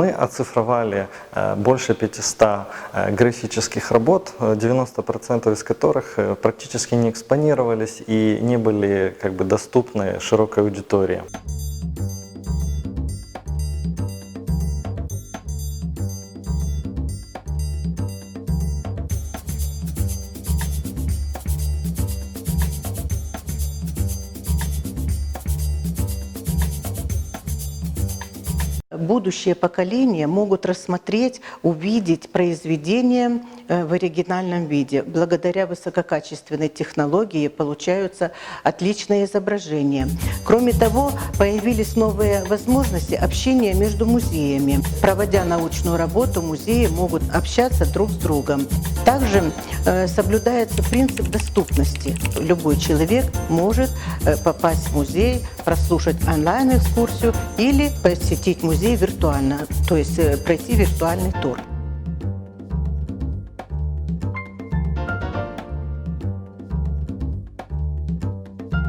Мы оцифровали э, больше 500 э, графических работ, э, 90% из которых э, практически не экспонировались и не были как бы доступны широкой аудитории. Будущее поколение могут рассмотреть, увидеть произведения э, в оригинальном виде. Благодаря высококачественной технологии получаются отличные изображения. Кроме того, появились новые возможности общения между музеями. Проводя научную работу, музеи могут общаться друг с другом. Также э, соблюдается принцип доступности. Любой человек может э, попасть в музей, прослушать онлайн-экскурсию или посетить музей виртуально, то есть э, пройти виртуальный тур.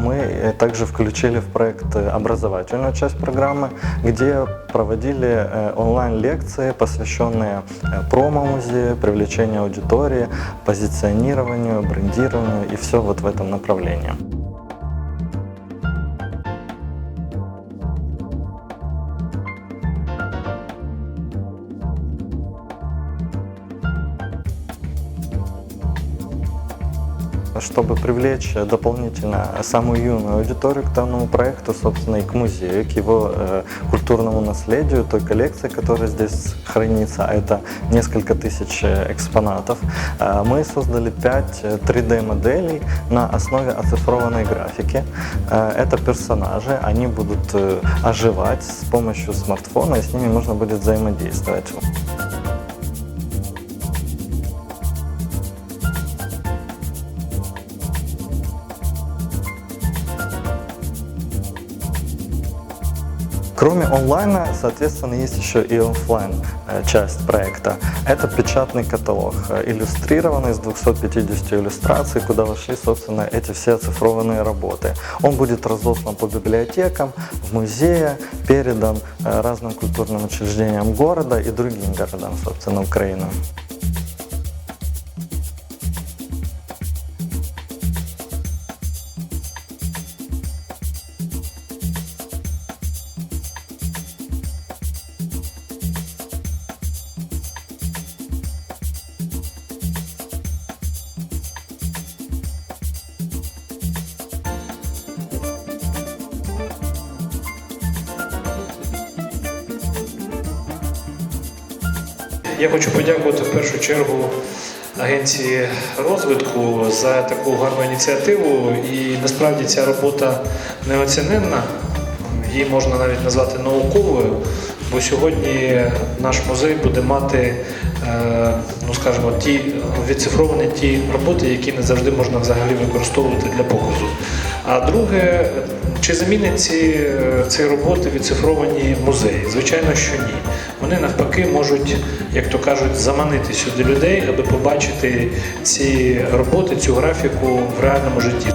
Мы э, также включили в проект э, образовательную часть программы, где проводили э, онлайн-лекции, посвященные промо-музею, привлечению аудитории, позиционированию, брендированию и все вот в этом направлении. Чтобы привлечь дополнительно самую юную аудиторию к данному проекту, собственно, и к музею, к его э, культурному наследию, той коллекции, которая здесь хранится, а это несколько тысяч э, экспонатов, э, мы создали 5 3D-моделей на основе оцифрованной графики. Э, это персонажи, они будут э, оживать с помощью смартфона, и с ними можно будет взаимодействовать. Кроме онлайна, соответственно, есть еще и офлайн э, часть проекта. Это печатный каталог, э, иллюстрированный с 250 иллюстраций, куда вошли, собственно, эти все оцифрованные работы. Он будет разослан по библиотекам, в музее, передан э, разным культурным учреждениям города и другим городам, собственно, Украины. Я хочу подякувати в першу чергу агенції розвитку за таку гарну ініціативу. І насправді ця робота неоціненна. Її можна навіть назвати науковою, бо сьогодні наш музей буде мати, е, ну скажімо, ті відцифровані ті роботи, які не завжди можна взагалі використовувати для показу. А друге, чи замінить ці, ці роботи відцифровані музеї? Звичайно, що ні. Вони навпаки можуть, як то кажуть, заманити сюди людей, аби побачити ці роботи, цю графіку в реальному житті.